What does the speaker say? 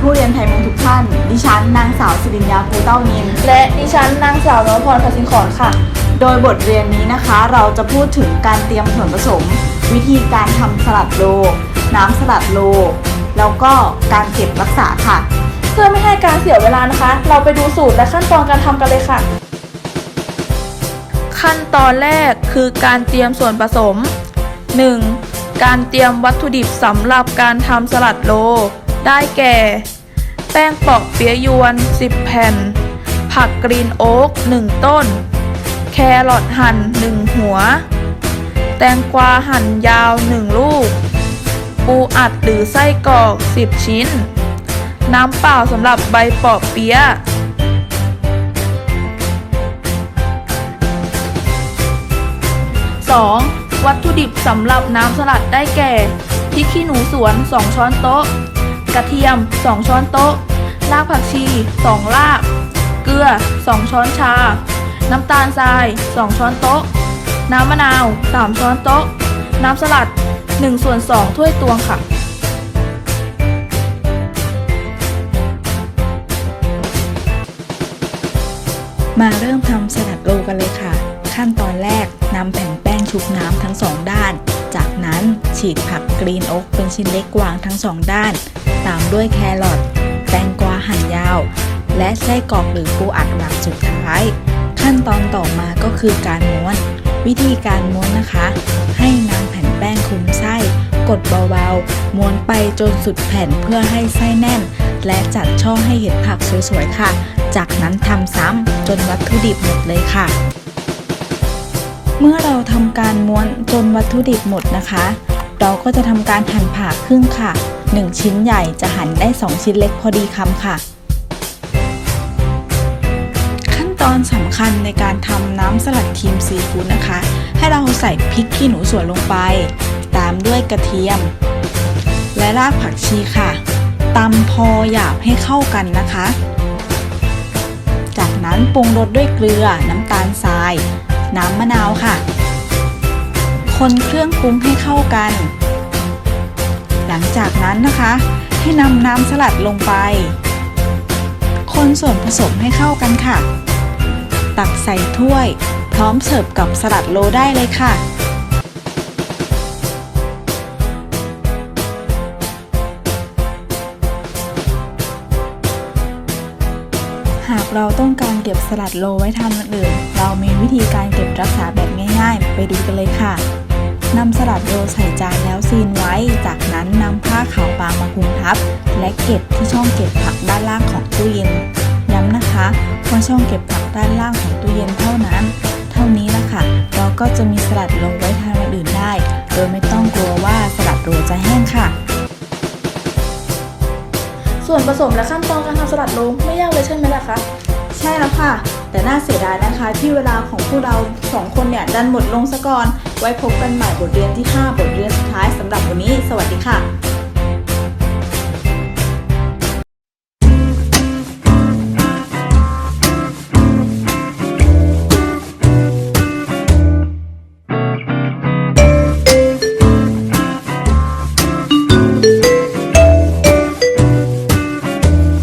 ผู้เรียนไทยมุงทุกท่าน ดิฉันนางสาวสิริญญาภูเต้านิน และดิฉันนางสาวนวพรคสินขอนค่ะ โดยบทเรียนนี้นะคะ เราจะพูดถึงการเตรียมส่วนผสม วิธีการทำสลัดโล น้ำสลัดโล แล้วก็การเก็บรักษาค่ะ เพื่อไม่ให้การเสียเวลานะคะ เราไปดูสูตรและขั้นตอนการทำกันเลยค่ะ ขั้นตอนแรกคือการเตรียมส่วนผสม 1. การเตรียมวัตถุดิบสำหรับการทำสลัดโล ได้แก่ แป้งเปาะเปียยวน 10 แผ่น ผักกรีนโอ๊ก 1 ต้น แครอทหั่น 1 หัว แตงกวาหั่นยาว 1 ลูก ปูอัดหรือไส้กรอก 10 ชิ้น น้ำเปล่าสำหรับใบปอบเปี๊ยะ 2. วัตถุดิบสำหรับน้ำสลัดได้แก่ พริกขี้หนูสวน 2 ช้อนโต๊ะ กระเทียม 2 ช้อนโต๊ะ รากผักชี 2 ราก เกลือ 2 ช้อนชา น้ำตาลทราย 2 ช้อนโต๊ะ น้ำมะนาว 3 ช้อนโต๊ะ น้ำสลัด1ส่วน2ถ้วยตวงค่ะมาเริ่มทำสลัดโลกันเลยค่ะ ขั้นตอนแรกนำแผ่นแป้งชุบน้ำทั้งสองด้าน จากนั้นฉีกผักกรีนโอ๊กเป็นชิ้นเล็กวางทั้งสองด้าน ตามด้วยแครอทแตงกวาหั่นยาว และไส้กรอกหรือปูอัดหลักสุดท้าย ขั้นตอนต่อมาก็คือการม้วน วิธีการม้วนนะคะ ให้นำแผ่นแป้งคลุมไส้ กดเบาๆ ม้วนไปจนสุดแผ่นเพื่อให้ไส้แน่น และจัดช่องให้เห็นผักสวยๆค่ะ จากนั้นทำซ้ำจนวัตถุดิบหมดเลยค่ะ เมื่อเราทำการม้วนจนวัตถุดิบหมดนะคะ เราก็จะทำการหั่นผ่าครึ่งค่ะ 1 ชิ้นใหญ่จะหั่นได้ 2 ชิ้นเล็กพอดีคำค่ะ ขั้นตอนสำคัญในการทำน้ำสลัดครีมซีฟู้ดนะคะ ให้เราใส่พริกขี้หนูสวนลงไป ตามด้วยกระเทียม และรากผักชีค่ะตำพอหยาบให้เข้ากันนะคะ จากนั้นปรุงรสด้วยเกลือน้ำตาลทราย น้ำมะนาวค่ะ คนเครื่องปรุงให้เข้ากัน หลังจากนั้นนะคะ ให้นำน้ำสลัดลงไป คนส่วนผสมให้เข้ากันค่ะ ตักใส่ถ้วย พร้อมเสิร์ฟกับสลัดโลได้เลยค่ะ เราต้องการเก็บสลัดโลไว้ทำอย่างอื่น เรามีวิธีการเก็บรักษาแบบง่าย ๆ ไปดูกันเลยค่ะนำสลัดโลใส่จานแล้วซีนไว้ จากนั้นนำผ้าขาวบางมาคลุมทับ และเก็บที่ช่องเก็บผักด้านล่างของตู้เย็น ย้ำนะคะว่าช่องเก็บผักด้านล่างของตู้เย็นเท่านั้น เท่านี้ละค่ะ เราก็จะมีสลัดโลไว้ทานวันอื่นได้ โดยไม่ต้อง ส่วนผสมและขั้นตอนการทำสลัดโลไม่ยากเลยใช่ไหมล่ะคะ ใช่แล้วค่ะ แต่น่าเสียดายนะคะ ที่เวลาของพวกเราสองคนเนี่ยดันหมดลงซะก่อน ไว้พบกันใหม่บทเรียนที่ 5 บทเรียนสุดท้ายสำหรับวันนี้ สวัสดีค่ะ